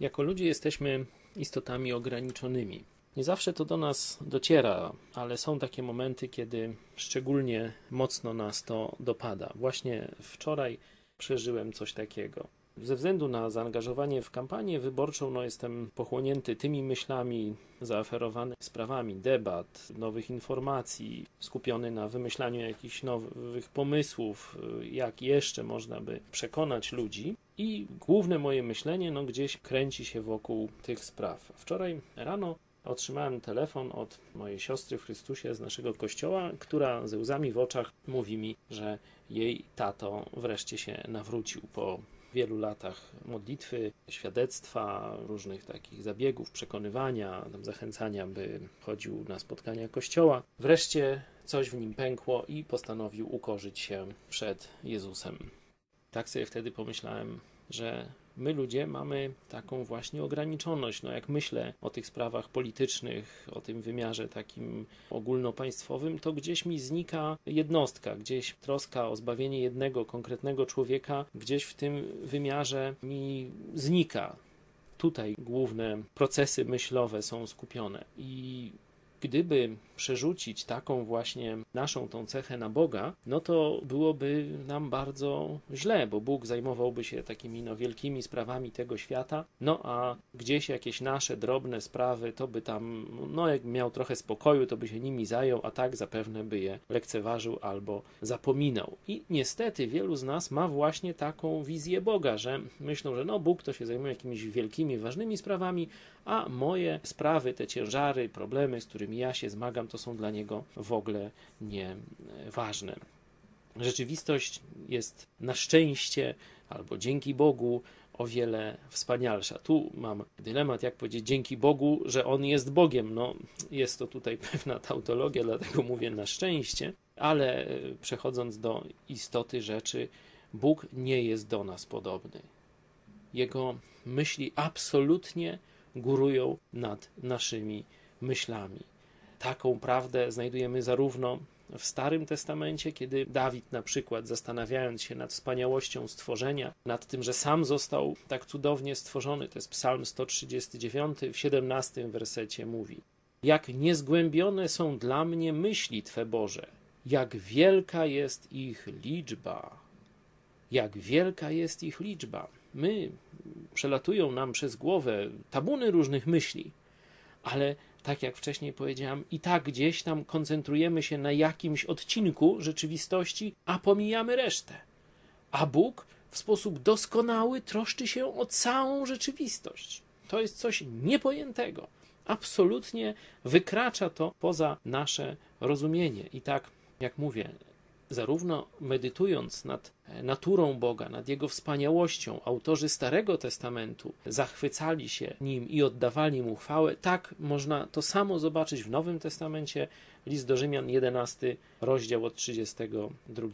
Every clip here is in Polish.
Jako ludzie jesteśmy istotami ograniczonymi. Nie zawsze to do nas dociera, ale są takie momenty, kiedy szczególnie mocno nas to dopada. Właśnie wczoraj przeżyłem coś takiego. Ze względu na zaangażowanie w kampanię wyborczą, no jestem pochłonięty tymi myślami, zaaferowany sprawami debat, nowych informacji, skupiony na wymyślaniu jakichś nowych pomysłów, jak jeszcze można by przekonać ludzi. I główne moje myślenie, no gdzieś kręci się wokół tych spraw. Wczoraj rano otrzymałem telefon od mojej siostry w Chrystusie z naszego kościoła, która ze łzami w oczach mówi mi, że jej tato wreszcie się nawrócił po wielu latach modlitwy, świadectwa, różnych takich zabiegów, przekonywania, zachęcania, by chodził na spotkania kościoła. Wreszcie coś w nim pękło i postanowił ukorzyć się przed Jezusem. Tak sobie wtedy pomyślałem, że my ludzie mamy taką właśnie ograniczoność. No jak myślę o tych sprawach politycznych, o tym wymiarze takim ogólnopaństwowym, to gdzieś mi znika jednostka, gdzieś troska o zbawienie jednego konkretnego człowieka, gdzieś w tym wymiarze mi znika. Tutaj główne procesy myślowe są skupione i gdyby przerzucić taką właśnie naszą tą cechę na Boga, no to byłoby nam bardzo źle, bo Bóg zajmowałby się takimi no, wielkimi sprawami tego świata, no a gdzieś jakieś nasze drobne sprawy, to by tam, no jak miał trochę spokoju, to by się nimi zajął, a tak zapewne by je lekceważył albo zapominał. I niestety wielu z nas ma właśnie taką wizję Boga, że myślą, że no Bóg to się zajmuje jakimiś wielkimi, ważnymi sprawami, a moje sprawy, te ciężary, problemy, z którymi ja się zmagam, to są dla niego w ogóle nieważne. Rzeczywistość jest na szczęście albo dzięki Bogu o wiele wspanialsza. Tu mam dylemat, jak powiedzieć dzięki Bogu, że On jest Bogiem. No, jest to tutaj pewna tautologia, dlatego mówię na szczęście, ale e, przechodząc do istoty rzeczy, Bóg nie jest do nas podobny. Jego myśli absolutnie górują nad naszymi myślami. Taką prawdę znajdujemy zarówno w Starym Testamencie, kiedy Dawid na przykład zastanawiając się nad wspaniałością stworzenia, nad tym, że sam został tak cudownie stworzony, to jest Psalm 139, w 17 wersecie mówi: Jak niezgłębione są dla mnie myśli Twe Boże, jak wielka jest ich liczba. Jak wielka jest ich liczba. My przelatują nam przez głowę tabuny różnych myśli, ale tak jak wcześniej powiedziałam, i tak gdzieś tam koncentrujemy się na jakimś odcinku rzeczywistości, a pomijamy resztę. A Bóg w sposób doskonały troszczy się o całą rzeczywistość. To jest coś niepojętego. Absolutnie wykracza to poza nasze rozumienie. I tak, jak mówię, zarówno medytując nad naturą Boga, nad Jego wspaniałością, autorzy Starego Testamentu zachwycali się nim i oddawali mu chwałę, tak można to samo zobaczyć w Nowym Testamencie. List do Rzymian, 11 rozdział od 32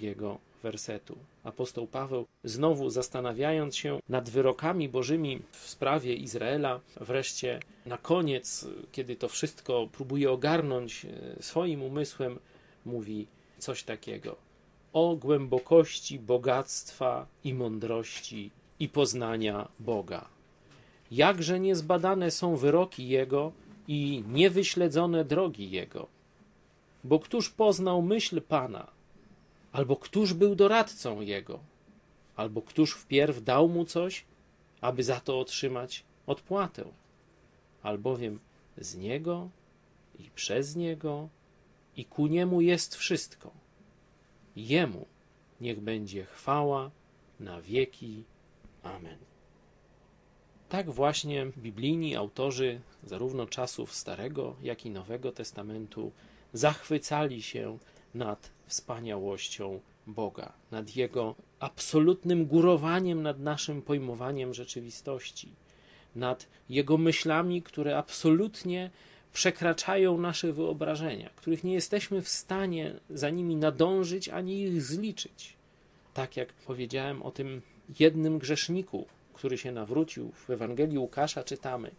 wersetu. Apostoł Paweł, znowu zastanawiając się nad wyrokami bożymi w sprawie Izraela, wreszcie na koniec, kiedy to wszystko próbuje ogarnąć e, swoim umysłem, mówi coś takiego o głębokości bogactwa i mądrości i poznania Boga. Jakże niezbadane są wyroki Jego i niewyśledzone drogi Jego. Bo któż poznał myśl Pana, albo któż był doradcą Jego, albo któż wpierw dał mu coś, aby za to otrzymać odpłatę, albowiem z Niego i przez Niego i ku Niemu jest wszystko Jemu niech będzie chwała na wieki. Amen. Tak właśnie biblijni autorzy zarówno czasów Starego, jak i Nowego Testamentu zachwycali się nad wspaniałością Boga, nad Jego absolutnym górowaniem nad naszym pojmowaniem rzeczywistości, nad Jego myślami, które absolutnie przekraczają nasze wyobrażenia, których nie jesteśmy w stanie za nimi nadążyć ani ich zliczyć. Tak jak powiedziałem o tym jednym grzeszniku, który się nawrócił, w Ewangelii Łukasza czytamy: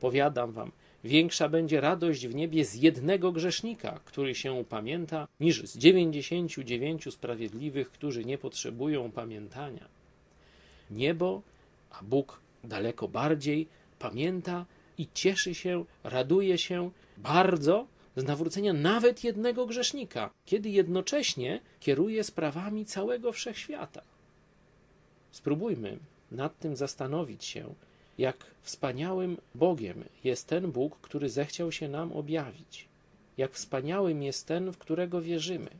Powiadam wam, większa będzie radość w niebie z jednego grzesznika, który się upamięta, niż z dziewięćdziesięciu dziewięciu sprawiedliwych, którzy nie potrzebują pamiętania. Niebo, a Bóg daleko bardziej pamięta i cieszy się, raduje się bardzo z nawrócenia nawet jednego grzesznika, kiedy jednocześnie kieruje sprawami całego wszechświata. Spróbujmy nad tym zastanowić się, jak wspaniałym Bogiem jest ten Bóg, który zechciał się nam objawić. Jak wspaniałym jest ten, w którego wierzymy.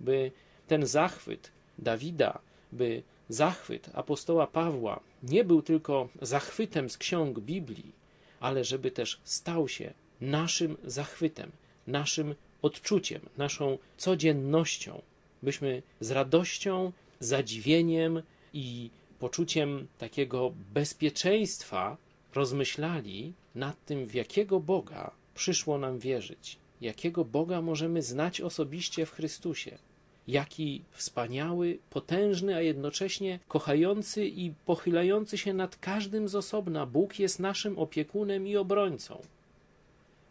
By ten zachwyt Dawida, by zachwyt apostoła Pawła nie był tylko zachwytem z ksiąg Biblii, ale żeby też stał się naszym zachwytem, naszym odczuciem, naszą codziennością, byśmy z radością, zadziwieniem i poczuciem takiego bezpieczeństwa rozmyślali nad tym, w jakiego Boga przyszło nam wierzyć, jakiego Boga możemy znać osobiście w Chrystusie, jaki wspaniały, potężny, a jednocześnie kochający i pochylający się nad każdym z osobna Bóg jest naszym opiekunem i obrońcą,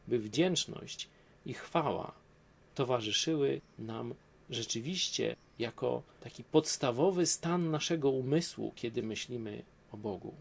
by wdzięczność i chwała towarzyszyły nam rzeczywiście jako taki podstawowy stan naszego umysłu, kiedy myślimy o Bogu.